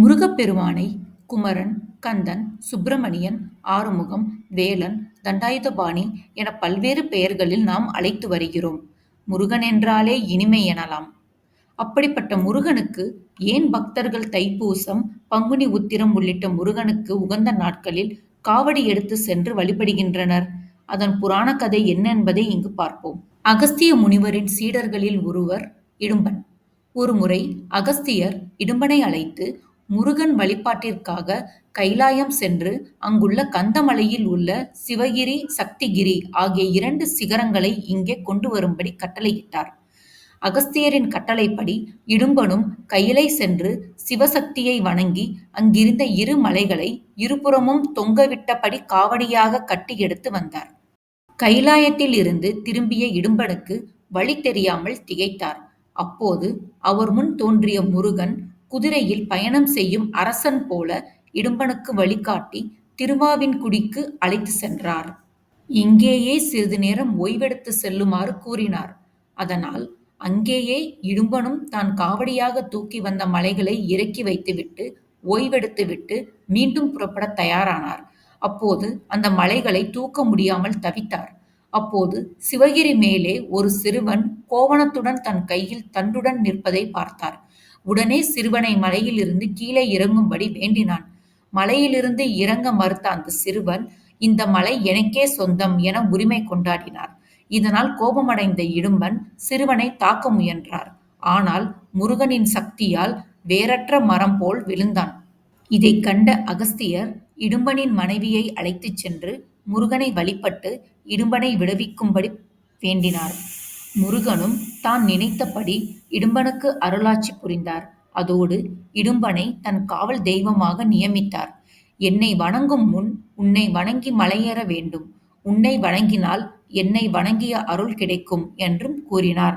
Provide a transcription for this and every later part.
முருகப்பெருமானை குமரன், கந்தன், சுப்பிரமணியன், ஆறுமுகம், வேலன், தண்டாயுதபாணி என பல்வேறு பெயர்களில் நாம் அழைத்து வருகிறோம். முருகன் என்றாலே இனிமை எனலாம். அப்படிப்பட்ட முருகனுக்கு ஏன் பக்தர்கள் தைப்பூசம், பங்குனி உத்திரம் உள்ளிட்ட முருகனுக்கு உகந்த நாட்களில் காவடி எடுத்துச் சென்று வழிபடுகின்றனர்? அதன் புராணக் கதை என்ன என்பதை இங்கு பார்ப்போம். அகஸ்திய முனிவரின் சீடர்களில் ஒருவர் இடும்பன். ஒருமுறை அகஸ்தியர் இடும்பனை அழைத்து முருகன் வழிபாட்டிற்காக கைலாயம் சென்று அங்குள்ள கந்தமலையில் உள்ள சிவகிரி, சக்திகிரி ஆகிய இரண்டு சிகரங்களை இங்கே கொண்டு வரும்படி கட்டளையிட்டார். அகஸ்தியரின் கட்டளைப்படி இடும்பனும் கையிலை சென்று சிவசக்தியை வணங்கி அங்கிருந்த இரு மலைகளை இருபுறமும் தொங்கவிட்டபடி காவடியாக கட்டி எடுத்து வந்தார். கைலாயத்தில் இருந்து திரும்பிய இடும்பனுக்கு வழி தெரியாமல் திகைத்தார். அப்போது அவர் முன் தோன்றிய முருகன் குதிரையில் பயணம் செய்யும் அரசன் போல இடும்பனுக்கு வழிகாட்டி திருவாவின்குடிக்கு அழைத்துச் சென்றார். இங்கேயே சிறிது நேரம் ஓய்வெடுத்து செல்லுமாறு கூறினார். அதனால் அங்கேயே இடும்பனும் தான் காவடியாக தூக்கி வந்த மலைகளை இறக்கி வைத்துவிட்டு ஓய்வெடுத்துவிட்டு மீண்டும் புறப்பட தயாரானார். அப்போது அந்த மலைகளை தூக்க முடியாமல் தவித்தார். அப்போது சிவகிரி மேலே ஒரு சிறுவன் கோவணத்துடன் தன் கையில் தண்டுடன் நிற்பதைப் பார்த்தார். உடனே சிறுவனை மலையிலிருந்து கீழே இறங்கும்படி வேண்டினான். மலையிலிருந்து இறங்க மறுத்த அந்த சிறுவன் இந்த மலை எனக்கே சொந்தம் என உரிமை கொண்டாடினார். இதனால் கோபமடைந்த இடும்பன் சிறுவனைத் தாக்க முயன்றார். ஆனால் முருகனின் சக்தியால் வேறற்ற மரம் போல் விழுந்தான். இதைக் கண்ட அகஸ்தியர் இடும்பனின் மனைவியை அழைத்துச் சென்று முருகனை வழிபட்டு இடும்பனை விடுவிக்கும்படி வேண்டினார். முருகனும் தான் நினைத்தபடி இடும்பனுக்கு அருளாட்சி புரிந்தார். அதோடு இடும்பனை தன் காவல் தெய்வமாக நியமித்தார். என்னை வணங்கும் முன் உன்னை வணங்கி மலையேற வேண்டும். உன்னை வணங்கினால் என்னை வணங்கிய அருள் கிடைக்கும் என்றும் கூறினார்.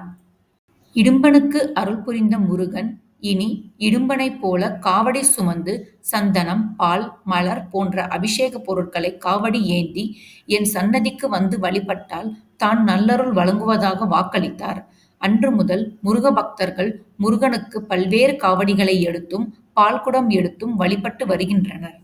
இடும்பனுக்கு அருள் புரிந்த முருகன் இனி இடும்பனைப் போல காவடி சுமந்து சந்தனம், பால், மலர் போன்ற அபிஷேகப் பொருட்களை காவடி ஏந்தி என் சன்னதிக்கு வந்து வழிபட்டால் தான் நல்லருள் வழங்குவதாக வாக்களித்தார். அன்று முதல் முருக பக்தர்கள் முருகனுக்கு பல்வேறு காவடிகளை எடுத்தும், பால்குடம் எடுத்தும் வழிபட்டு வருகின்றனர்.